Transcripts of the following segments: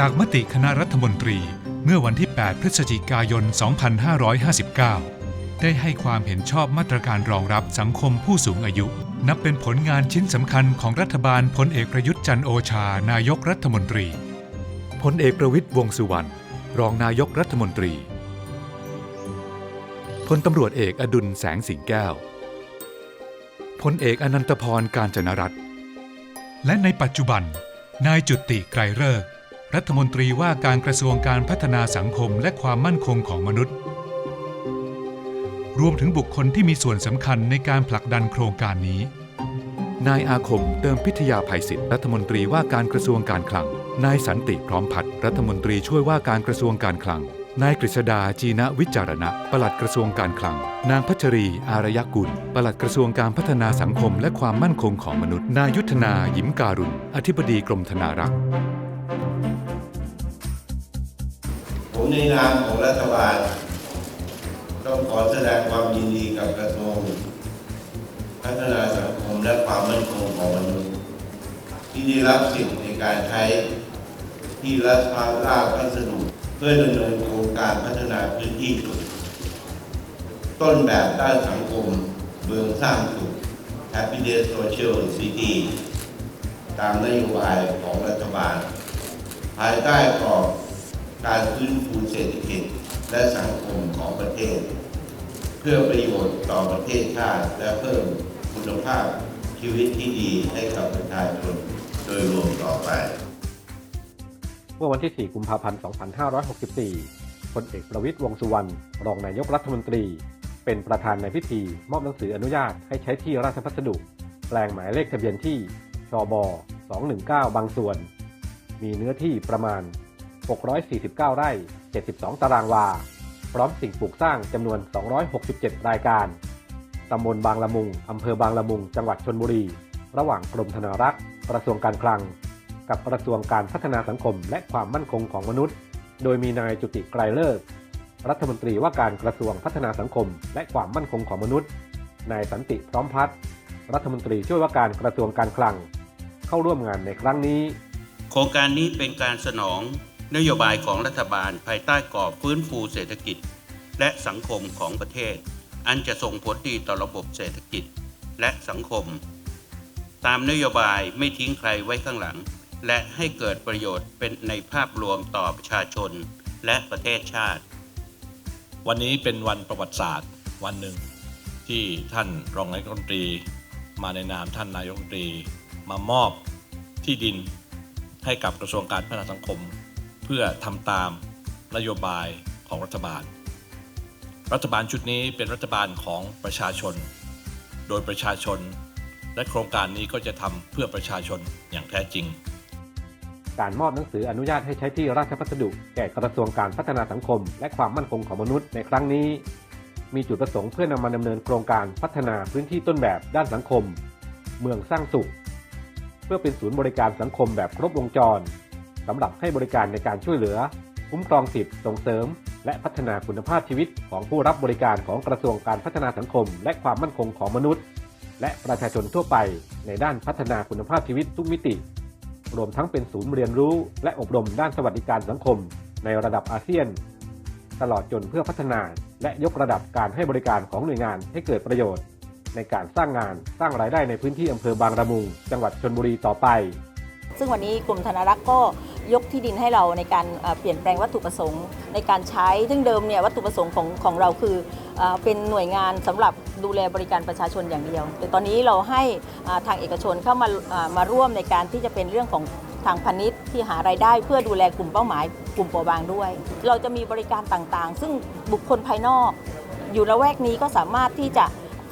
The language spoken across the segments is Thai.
จากมติคณะรัฐมนตรีเมื่อวันที่ 8 พฤศจิกายน 2559 ได้ให้ความเห็นชอบมาตรการรองรับสังคมผู้สูงอายุ นับเป็นผลงานชิ้นสำคัญของรัฐบาลพลเอกประยุทธ์จันทร์โอชา นายกรัฐมนตรีพลเอกประวิตยวงษ์สุวรรณรองนายกรัฐมนตรีพลตำรวจเอกอดุลแสงสิงแก้วพลเอกอนันตพรการจนรัตน์และในปัจจุบัน นายจุติไกรเลิกษ์ รัฐมนตรีว่าการกระทรวงการพัฒนาสังคมและความมั่นคงของมนุษย์ รวมถึงบุคคลที่มีส่วนสำคัญในการผลักดันโครงการนี้ นายอาคมเติมพิทยาภัยศิษย์รัฐมนตรีว่าการกระทรวงการคลัง นายสันติพร้อมพัฒน์รัฐมนตรีช่วยว่าการกระทรวงการคลัง นายกฤษดาจีนะวิจารณะปลัดกระทรวงการคลัง นางพัชรี อารยกุลปลัดกระทรวงการพัฒนาสังคมและความมั่นคงของมนุษย์ นายุทธนา ยิมการุณ อธิบดีกรมธนารักษ์ ผมในนามของรัฐบาล ต้องขอแสดงความยินดีกับกระทรวงพัฒนาสังคมและความมั่นคงของมนุษย์ที่ได้รับสิทธิ์ในการใช้ที่รัฐพาราชพัสดุเพื่อดำเนินโครงการพัฒนาพื้นที่สุต้นแบบด้านสังคมเมืองสร้างสุข Happiness Social City ตามนโยบายของรัฐบาล ภายใต้กรอบ การฟื้นฟูเศรษฐกิจและสังคมของประเทศ เพื่อประโยชน์ต่อประเทศชาติและเพิ่มคุณภาพชีวิตที่ดีให้กับประชาชนโดยรวมต่อไป เมื่อวันที่ 4 กุมภาพันธ์ 2564 พลเอกประวิตรวงษ์สุวรรณ รองนายกรัฐมนตรี เป็นประธานในพิธี มอบหนังสืออนุญาตให้ใช้ที่ราชพัสดุ แปลงหมายเลขทะเบียนที่ ชบ 219 บางส่วน มีเนื้อที่ประมาณ 649 ไร่ 72 ตารางวา พร้อมสิ่งปลูกสร้างจำนวน 267 รายการ ตำบลบางละมุง อำเภอบางละมุง จังหวัดชนบุรี ระหว่างกรมธนารักษ์ กระทรวงการคลัง กับกระทรวงการพัฒนาสังคมและความมั่นคงของมนุษย์ โดยมีนายจุติไกรเลิก รัฐมนตรีว่าการกระทรวงพัฒนาสังคม และความมั่นคงของมนุษย์ นายสันติพร้อมพัฒน์ รัฐมนตรีช่วยว่าการกระทรวงการคลัง เข้าร่วมงานในครั้งนี้ โครงการนี้เป็นการสนอง นโยบายของรัฐบาลภายใต้กรอบฟื้นฟูเศรษฐกิจ และสังคมของประเทศ อันจะส่งผลดีต่อระบบเศรษฐกิจและสังคม ตามนโยบายไม่ทิ้งใครไว้ข้างหลัง และให้เกิดประโยชน์เป็นในภาพรวมต่อประชาชนและประเทศชาติ วันนี้เป็นวันประวัติศาสตร์วันหนึ่งที่ท่านรองนายกรัฐมนตรี มาในนามท่านนายกรัฐมนตรี มามอบที่ดินให้กับกระทรวงการพัฒนาสังคม เพื่อทำตามนโยบายของรัฐบาล รัฐบาลชุดนี้เป็นรัฐบาลของประชาชน โดยประชาชน และโครงการนี้ก็จะทำเพื่อประชาชนอย่างแท้จริง การมอบหนังสืออนุญาตให้ใช้ที่ราชพัสดุ แก่กระทรวงการพัฒนาสังคม และความมั่นคงของมนุษย์ในครั้งนี้ มีจุดประสงค์เพื่อนำมาดำเนินโครงการพัฒนาพื้นที่ต้นแบบด้านสังคม เมืองสร้างสุข เพื่อเป็นศูนย์บริการสังคมแบบครบวงจร สำหรับให้บริการในการช่วยเหลือ คุ้มครองสิทธิส่งเสริม และพัฒนาคุณภาพชีวิตของผู้รับบริการของกระทรวงการพัฒนาสังคม และความมั่นคงของมนุษย์ และประชาชนทั่วไป ในด้านพัฒนาคุณภาพชีวิตทุกมิติ รวมทั้งเป็นศูนย์เรียนรู้ และอบรมด้านสวัสดิการสังคม ในระดับอาเซียน ตลอดจนเพื่อพัฒนา และยกระดับการให้บริการของหน่วยงานให้เกิดประโยชน์ ในการสร้างงานสร้างรายได้ในพื้นที่อำเภอบางละมุง จังหวัดชนบุรีต่อไป ซึ่งวันนี้กลุ่มธนารักษ์ก็ยกที่ดินให้เราในการเปลี่ยนแปลงวัตถุประสงค์ ในการใช้ ซึ่งเดิมเนี่ยวัตถุประสงค์ของของเราคือเอ่อเป็นหน่วยงานสำหรับดูแลบริการประชาชนอย่างเดียว แต่ตอนนี้เราให้ทางเอกชนเข้ามาอ่ามาร่วมในการที่จะเป็นเรื่องของทางพาณิชย์ที่หารายได้เพื่อดูแลกลุ่มเป้าหมาย กลุ่มเปราะบางด้วย เราจะมีบริการต่างๆ ซึ่งบุคคลภายนอก อยู่ละแวกนี้ก็สามารถที่จะ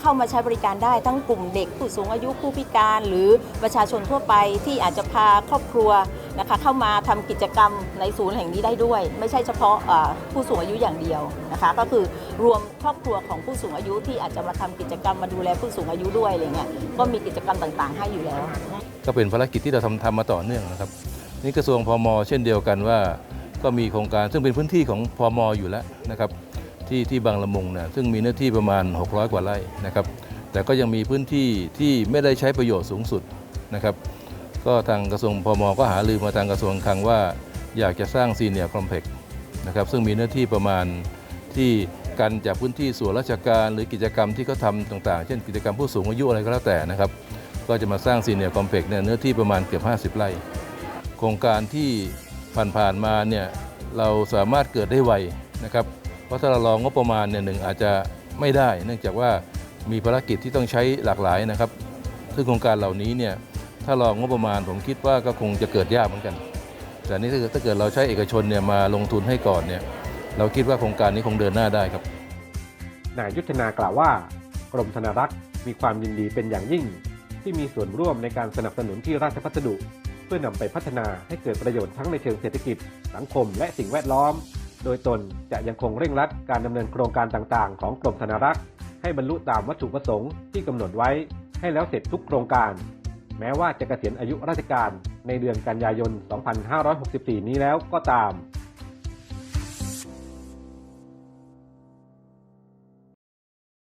เข้ามาใช้บริการได้ทั้งกลุ่มเด็กผู้สูงอายุผู้พิการ หรือประชาชนทั่วไปที่อาจจะพาครอบครัวนะคะเข้ามาทำกิจกรรมในศูนย์แห่งนี้ได้ด้วย ไม่ใช่เฉพาะผู้สูงอายุอย่างเดียวนะคะก็คือรวมครอบครัวของผู้สูงอายุที่อาจจะมาทำกิจกรรมมาดูแลผู้สูงอายุด้วยอะไรเงี้ยก็มีกิจกรรมต่างๆ ให้อยู่แล้ว ก็เป็นภารกิจที่เราทำทำมาต่อเนื่องนะครับนี่กระทรวงพมเช่นเดียวกันว่า ก็มีโครงการซึ่งเป็นพื้นที่ของพมอยู่แล้วนะครับ ที่ที่บางละมุงเนี่ยซึ่งมีเนื้อที่ประมาณ 600 กว่าไร่นะครับ แต่ก็ยังมีพื้นที่ที่ไม่ได้ใช้ประโยชน์สูงสุดนะครับ ก็ทางกระทรวงพมก็หารือมาทางกระทรวงคลังว่าอยากจะสร้างซีเนียร์คอมเพล็กซ์นะครับซึ่งมีเนื้อที่ประมาณที่กันจากพื้นที่ส่วนราชการหรือกิจกรรมที่เขาทำต่างๆ เช่นกิจกรรมผู้สูงอายุอะไรก็แล้วแต่นะครับ ก็จะมาสร้างซีเนียร์คอมเพล็กซ์เนี่ยเนื้อที่ประมาณเกือบ 50 ไร่ โครงการที่ผ่านๆมาเนี่ยเราสามารถเกิดได้ไวนะครับ ราะถ้าเรารองงบประมาณเนี่ยหนึ่งอาจจะไม่ได้ เนื่องจากว่ามีภารกิจที่ต้องใช้หลากหลายนะครับ ซึ่งโครงการเหล่านี้เนี่ยถ้ารองงบประมาณผมคิดว่าก็คงจะเกิดยากเหมือนกัน แต่นี่ถ้าเกิดถ้าเกิดเราใช้เอกชนเนี่ยมาลงทุนให้ก่อนเนี่ยเราคิดว่าโครงการนี้คงเดินหน้าได้ครับ นายยุทธนากล่าวว่า กรมธนารักษ์มีความยินดีเป็นอย่างยิ่ง ที่มีส่วนร่วมในการสนับสนุนที่ราชพัสดุ เพื่อนำไปพัฒนาให้เกิดประโยชน์ทั้งในเชิงเศรษฐกิจ สังคมและสิ่งแวดล้อม โดยตนจะยังคงเร่งรัดการดำเนินโครงการต่างๆ ของกรมธนารักษ์ ให้บรรลุตามวัตถุประสงค์ที่กำหนดไว้ให้แล้วเสร็จทุกโครงการ แม้ว่าจะเกษียณอายุราชการในเดือนกันยายน 2564 นี้แล้วก็ตาม